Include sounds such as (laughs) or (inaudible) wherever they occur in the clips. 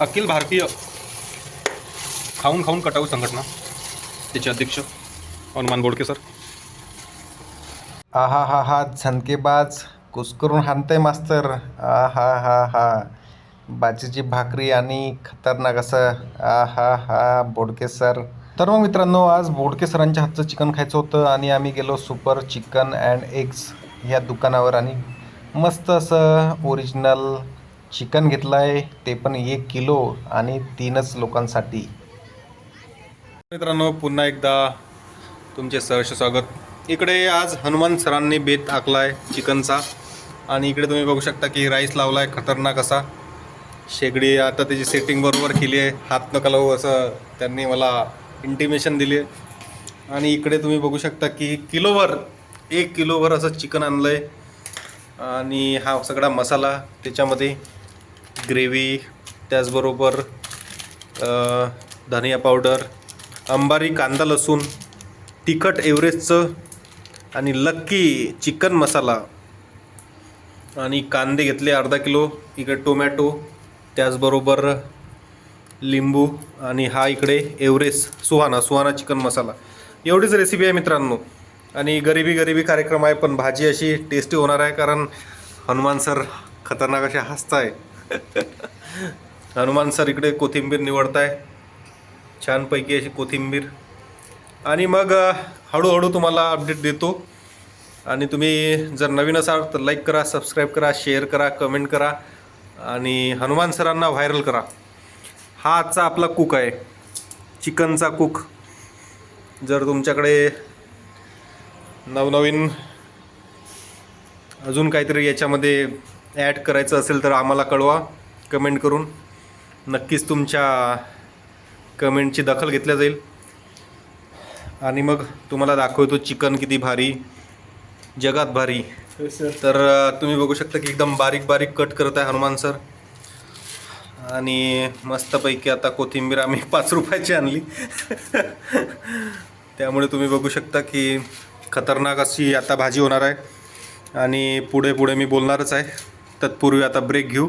अखिल भारतीय खाऊन खाऊन कटाऊ संघटना त्याचे अध्यक्ष हनुमान बोडके सर. आहा हा हा झनकेबाज कुस्करून हाणतंय मास्तर. आ हा हा. हा बाजीची भाकरी आणि खतरनाक असं. आ हा हा बोडके सर. तर मग मित्रांनो आज बोडके सरांच्या हातचं चिकन खायचं होतं आणि आम्ही गेलो सुपर चिकन अँड एग्स ह्या दुकानावर आणि मस्त असं ओरिजिनल चिकन घेतलं आहे ते पण एक किलो आणि तीनच लोकांसाठी. मित्रांनो पुन्हा एकदा तुमचे सहर्ष स्वागत. इकडे आज हनुमान सरांनी बेत आखला आहे चिकनचा. आणि इकडे तुम्ही बघू शकता की राईस लावला आहे खतरनाक असा. शेगडी आता त्याची सेटिंग बरोबर केली आहे. हात नका लावू असं त्यांनी मला इंटिमेशन दिली आहे. आणि इकडे तुम्ही बघू शकता की किलोवर एक किलोवर असं चिकन आणलं आहे आणि हा सगळा मसाला त्याच्यामध्ये. ग्रेव्ही त्याचबरोबर धनिया पावडर अंबारी कांदा लसूण तिखट एव्हरेस्टचं आणि लक्की चिकन मसाला. आणि कांदे घेतले अर्धा किलो इकडे टोमॅटो त्याचबरोबर लिंबू आणि हा इकडे एव्हरेस्ट सुहाना सुहाना चिकन मसाला. एवढीच रेसिपी आहे मित्रांनो. आणि गरिबी गरिबी कार्यक्रम आहे पण भाजी अशी टेस्टी होणार आहे कारण हनुमान सर खतरनाक असे आहे (laughs) हनुमान सर इकडे कोथिंबीर निवडताय. छानपैकी अशी कोथिंबीर. आणि मग हळूहळू तुम्हाला अपडेट देतो. आणि तुम्ही जर नवीन असाल तर लाईक करा सबस्क्राईब करा शेअर करा कमेंट करा. आणि हनुमान सरांना व्हायरल करा. हा आजचा आपला कुक आहे. चिकनचा कुक जर तुमच्याकडे नवनवीन अजून काहीतरी याच्यामध्ये ॲड करायचं असेल तर आम्हाला कळवा. कमेंट करून. नक्कीच तुमच्या कमेंटची दखल घेतल्या जाईल. आणि मग तुम्हाला दाखवतो चिकन किती भारी जगात भारी. तर अ, तुम्ही बघू शकता की एकदम बारीक बारीक कट करत आहे हनुमान सर. आणि मस्तपैकी आता कोथिंबीर आम्ही (laughs) पाच रुपयाची आणली. (laughs) त्यामुळे तुम्ही बघू शकता की खतरनाक अशी आता भाजी होणार आहे. आणि पुढे पुढे मी बोलणारच आहे. तत्पूर्वी आता ब्रेक घेऊ.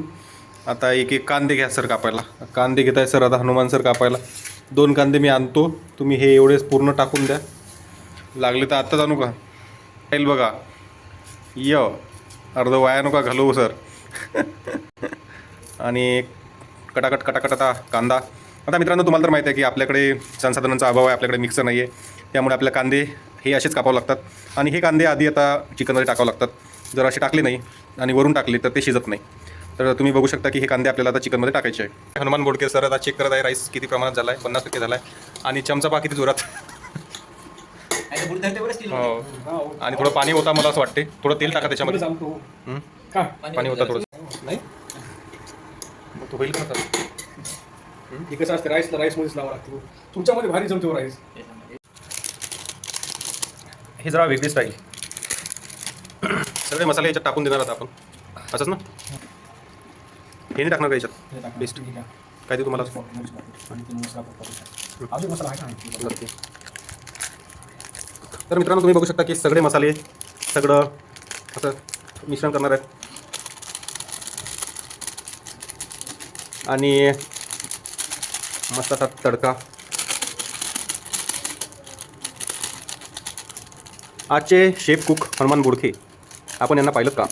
आता एक एक कांदे घ्या सर कापायला. कांदे घेत आहे सर आता हनुमान सर कापायला. दोन कांदे मी आणतो. तुम्ही हे एवढेच पूर्ण टाकून द्या. लागले तर आत्ताच आणू का? येईल बघा. य. अर्ध वाया नका घालवू सर (laughs) आणि कटाकट कटाकट आता कांदा. आता मित्रांनो तुम्हाला तर माहिती आहे की आपल्याकडे संसाधनांचा अभाव आहे आपल्याकडे मिक्सर नाही आहे त्यामुळे आपल्या कांदे हे असेच कापावं लागतात. आणि हे कांदे आधी आता चिकनमध्ये टाकावं लागतात. जर असे टाकले नाही आणि वरून टाकले तर ते शिजत नाही. तर तुम्ही बघू शकता की हे कांदे आपल्याला आता चिकनमध्ये टाकायचे आहे हनुमान बोडके सर आता चेक करत आहे राईस किती प्रमाणात झाला आहे पन्नास टक्के झाला आहे आणि चमचा पा किती जोरात? हो. आणि थोडं पाणी होता मला असं वाटते थोडं तेल टाका त्याच्यामध्ये. हं? पाणी होता थोडं नाही? मग तो होईल का? हे? कसं असते राईसला राईस मध्येच लावा लागते. तुमच्यामध्ये भारी जमतो राईस हे जरा वेगळी स्टाईल सगळे मसाले याच्यात टाकून देणार आता आपण. असंच ना? हे नाही टाकणार का याच्यात? बेस्ट काय ते तुम्हाला आहे. तर मित्रांनो तुम्ही बघू शकता की सगळे मसाले सगळं असं मिश्रण करणार आहेत. आणि मस्त असा तडका. आजचे शेफ कुक हनुमान बोडखे आपण यांना पाहिलं का?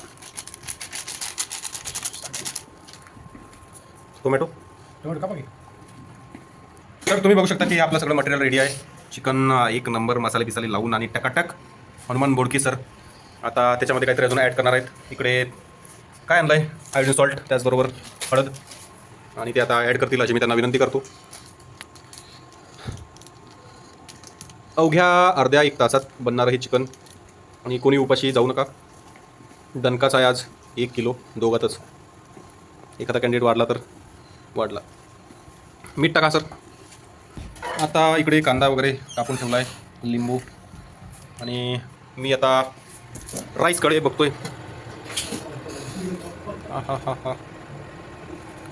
टोमॅटो टोमॅटो कापा की. तर तुम्ही बघू शकता की आपलं सगळं मटेरियल रेडी आहे. चिकन एक नंबर मसाले बिसाले लावून आणि टकाटक. हनुमान बोडकी सर आता त्याच्यामध्ये काहीतरी अजून ॲड करणार आहेत. इकडे काय आणलं आहे आयोडीन सॉल्ट त्याचबरोबर हळद. आणि ते आता ॲड करतील अशी मी त्यांना विनंती करतो. अवघ्या अर्ध्या एक तासात बनणारं हे चिकन आणि कोणी उपाशी जाऊ नका. दणकाच आहे आज एक किलो दोघातच. एखादा कॅन्डिडेट वाढला तर वाढला. मीठ टाका सर आता इकडे कांदा वगैरे कापून ठेवला आहे लिंबू. आणि मी आता राईसकडे बघतोय. हा हा हा हा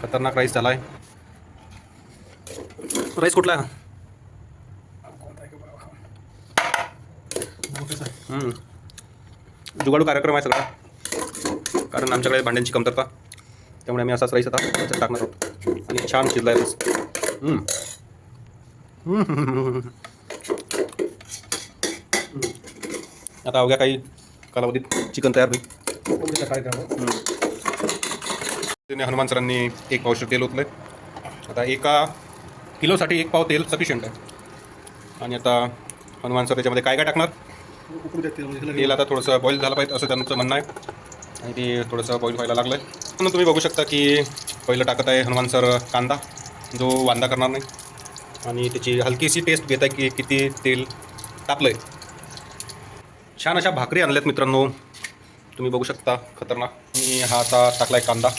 खतरनाक राईस झाला आहे राईस कुठला? आहे जुगाडू कार्यक्रम आहे सगळा. कारण आमच्याकडे भांड्यांची कमतरता. त्यामुळे आम्ही असाच राईस आता त्याच्यात टाकणार आहोत. आणि छान रस हम्म. हम्म. आता अवघ्या काही कालावधीत चिकन तयार होईल. हनुमान सरांनी एक पावशे तेल ओतलं आता एका किलोसाठी एक पाव तेल सफिशियंट आहे. आणि आता हनुमान सर त्याच्यामध्ये काय काय टाकणार? तेल आता थोडंसं बॉईल झालं पाहिजे असं त्यांचं म्हणणं आहे. आणि ते थोडंसं बॉईल व्हायला लागलं आहे म्हणून तुम्ही बघू शकता की पहिलं टाकत आहे हनुमान सर कांदा. जो वांदा करणार नाही. आणि त्याची हलकीशी टेस्ट घेत आहे की किती तेल टाकलं आहे छान अशा भाकरी आणल्यात मित्रांनो. तुम्ही बघू शकता खतरनाक. मी हा आता टाकला आहे कांदा.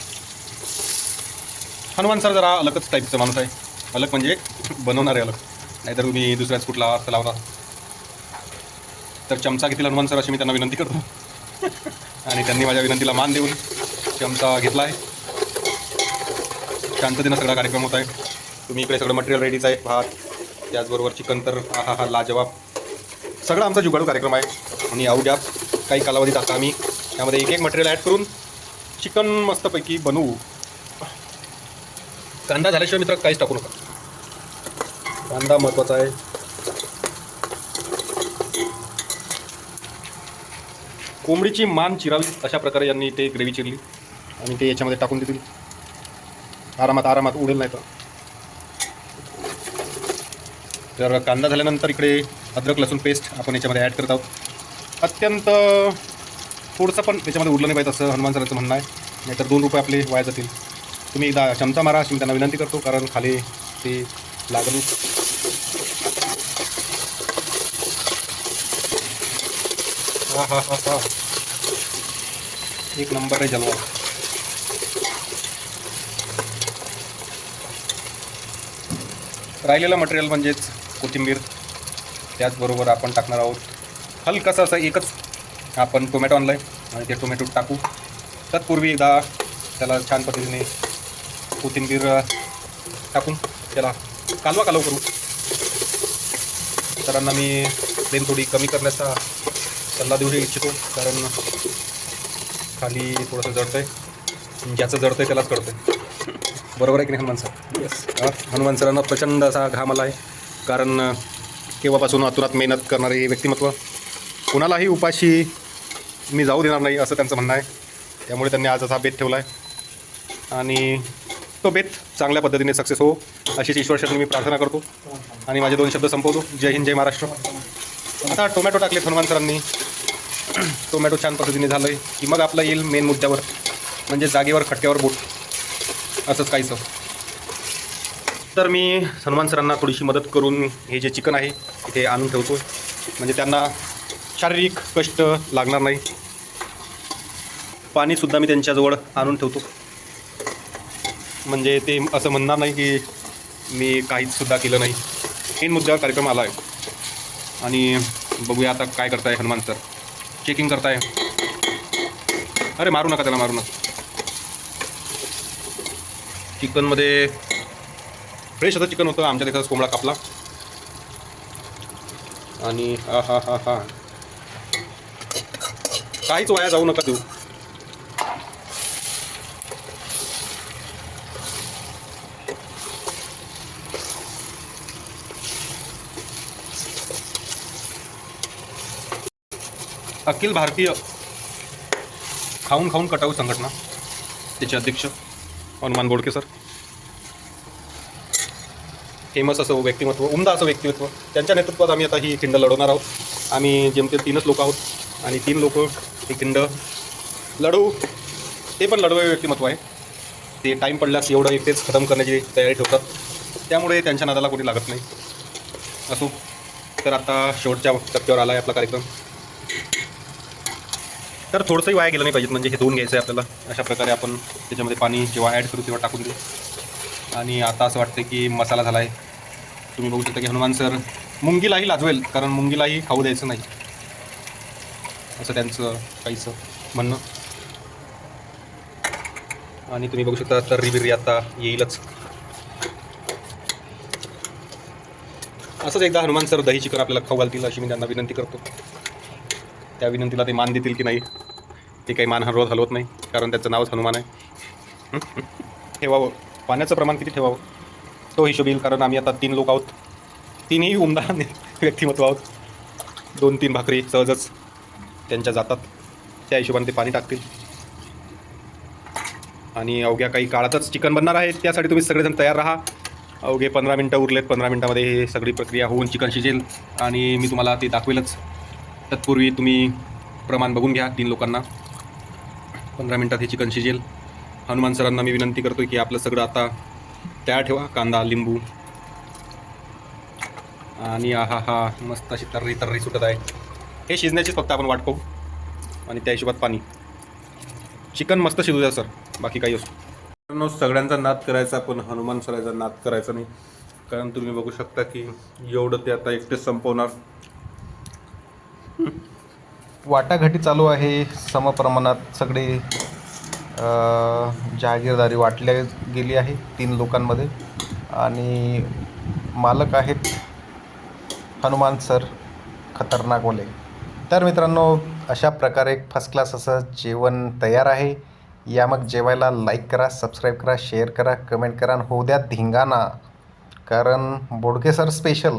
हनुमान सर जरा अलगच टाईपचा माणूस आहे. अलग म्हणजे बनवणारे अलग नाहीतर तुम्ही दुसऱ्याच कुठला असं लावता तर चमचा घेतील हनुमान सर अशी मी त्यांना विनंती करतो. (laughs) आणि त्यांनी माझ्या विनंतीला मान देऊन क्षमता घेतला आहे शांततेनं सगळा कार्यक्रम होत आहे. तुम्ही इकडे सगळं मटेरियल रेडीच आहे. भात त्याचबरोबर चिकन तर हा हा लाजवाब. सगळा आमचा जुगाडू कार्यक्रम आहे. आणि अवघ्या काही कालावधीत आता आम्ही त्यामध्ये एक एक मटेरियल ॲड करून चिकन मस्तपैकी बनवू. कांदा झाल्याशिवाय मित्र काहीच टाकू नका. कांदा महत्त्वाचा आहे. कोंबडीची मान चिरावी अशा प्रकारे यांनी ते ग्रेव्ही चिरली आणि ते याच्यामध्ये टाकून देतील आरामात आरामात उडेल नाही तर. कांदा झाल्यानंतर इकडे अद्रक लसूण पेस्ट आपण याच्यामध्ये ॲड करत आहोत. अत्यंत थोडंसं पण त्याच्यामध्ये उरलं नाही पाहिजे असं हनुमान सरांचं म्हणणं आहे. नाहीतर दोन रुपये आपले वाया जातील. तुम्ही एकदा चमचा मारा अशी मी त्यांना विनंती करतो कारण खाली ते लागून हा हा हा हा एक नंबर आहे जलवा राहिलेलं मटेरियल म्हणजेच कोथिंबीर. त्याचबरोबर आपण टाकणार आहोत हलकंसं असं एकच आपण टोमॅटो आणलं आहे आणि ते टोमॅटो टाकू. तत्पूर्वी एकदा त्याला छान पद्धतीने कोथिंबीर टाकून त्याला कालवा कालव करू. सरांना मी फ्लेम थोडी कमी करण्याचा सल्ला देऊ इच्छितो कारण खाली थोडंसं जडतं आहे. ज्याचं जडतं आहे त्यालाच कळतं आहे बरोबर आहे की नाही हनुमान सर येस हनुमान सरांना प्रचंड असा घाम आला आहे कारण केव्हापासून अतुरात मेहनत करणारे हे व्यक्तिमत्व कुणालाही उपाशी मी जाऊ देणार नाही असं त्यांचं म्हणणं आहे. त्यामुळे त्यांनी आज असा बेत ठेवला आहे आणि तो बेत चांगल्या पद्धतीने सक्सेस हो अशीच ईश्वरशरणी मी प्रार्थना करतो. आणि माझे दोन शब्द संपवतो. जय हिंद जय महाराष्ट्र. आता टोमॅटो टाकले हनुमान सरांनी टोमॅटो छान पद्धतीने झालं आहे की मग आपला येईल मेन मुद्द्यावर म्हणजे जागेवर खटक्यावर बोट. असंच काहीचं. तर मी हनुमान सरांना थोडीशी मदत करून हे जे चिकन आहे इथे आणून ठेवतो म्हणजे त्यांना शारीरिक कष्ट लागणार नाही. पाणीसुद्धा मी त्यांच्याजवळ आणून ठेवतो. म्हणजे ते असं म्हणणार नाही की मी काहीचसुद्धा केलं नाही. मेन मुद्द्यावर कार्यक्रम आला आहे आणि बघूया आता काय करताय हनुमान सर. चेकिंग करताय. अरे मारू नका त्याला मारू नका. चिकनमध्ये फ्रेश असं चिकन होतं आमच्या तिथं कोंबडा कापला. आणि हा हा हा हा. काहीच वाया जाऊ नका देऊ. अखिल भारतीय खाऊन खाऊन कटाऊ संघटना त्याचे अध्यक्ष हनुमान बोडके सर. फेमस असं व्यक्तिमत्व उमदा असं व्यक्तिमत्व त्यांच्या नेतृत्वात आम्ही आता ही खिंड लढवणार आहोत. आम्ही जेमते तीनच लोक आहोत आणि तीन लोक ही खिंड लढवू ते पण लढवे व्यक्तिमत्व आहे. ते टाईम पडल्यास एवढं एकटेच खतम करण्याची तयारी ठेवतात. त्यामुळे त्यांच्या नादाला कोणी लागत नाही. असो तर आता शेवटच्या टप्प्यावर आला आहे आपला कार्यक्रम. तर थोडंसंही वाया गेलं नाही पाहिजे म्हणजे हे धुवून घ्यायचं आहे आपल्याला. अशा प्रकारे आपण त्याच्यामध्ये पाणी जेव्हा ॲड करू तेव्हा टाकून देऊ आणि आता असं वाटतं की मसाला झाला आहे तुम्ही बघू शकता की हनुमान सर मुंगीलाही लाजवेल कारण मुंगीलाही खाऊ द्यायचं नाही. असं त्यांचं काहीचं म्हणणं. आणि तुम्ही बघू शकता तर रिबिरी आता येईलच. असंच एकदा हनुमान सर दही चिकन आपल्याला खाऊ घालतील अशी मी त्यांना विनंती करतो. त्या विनंतीला ते मान देतील की नाही ते काही मान हरवत हलवत नाही कारण त्याचं नावच हनुमान आहे. ठेवावं. पाण्याचं प्रमाण किती ठेवावं? तो हिशोब येईल कारण आम्ही आता तीन लोक आहोत. तीनही उमदा व्यक्तिमत्व आहोत. दोन तीन भाकरी सहजच त्यांच्या जातात. त्या हिशोबाने ते पाणी टाकतील. आणि अवघ्या काही काळातच चिकन बनणार आहे. त्यासाठी तुम्ही सगळेजण तयार राहा. अवघे पंधरा मिनटं उरलेत. पंधरा मिनटामध्ये हे सगळी प्रक्रिया होऊन चिकन शिजेल. आणि मी तुम्हाला ते दाखवेलच. तत्पूर्वी तुम्ही प्रमाण बघून घ्या तीन लोकांना. पंधरा मिनटात हे चिकन शिजेल. हनुमान सरांना मी विनंती करतो की आपलं सगळं आता तयार ठेवा कांदा लिंबू. आणि आहा हा मस्त अशी तर्री तर्री सुटत आहे. हे शिजण्याचीच फक्त आपण वाट पाहू. आणि त्या हिशोबात पाणी. चिकन मस्त शिजू द्या सर. बाकी काही असो. मित्रांनो, सगळ्यांचा नाद करायचा पण हनुमान सरायचा नाद करायचा नाही. कारण तुम्ही बघू शकता की एवढं ते आता एकटेच संपवणार. वाटाघाटी चालू आहे. समप्रमाणात सगळे जहागीरदारी वाटल्या गेली आहे तीन लोकांमध्ये. आणि मालक आहेत हनुमान सर खतरनाकवाले तर मित्रांनो अशा प्रकारे एक फर्स्ट क्लास असं जेवण तयार आहे. या मग जेवायला लाईक करा सबस्क्राईब करा शेअर करा कमेंट करा आणि होऊ द्या धिंगाणा. कारण बोडके सर स्पेशल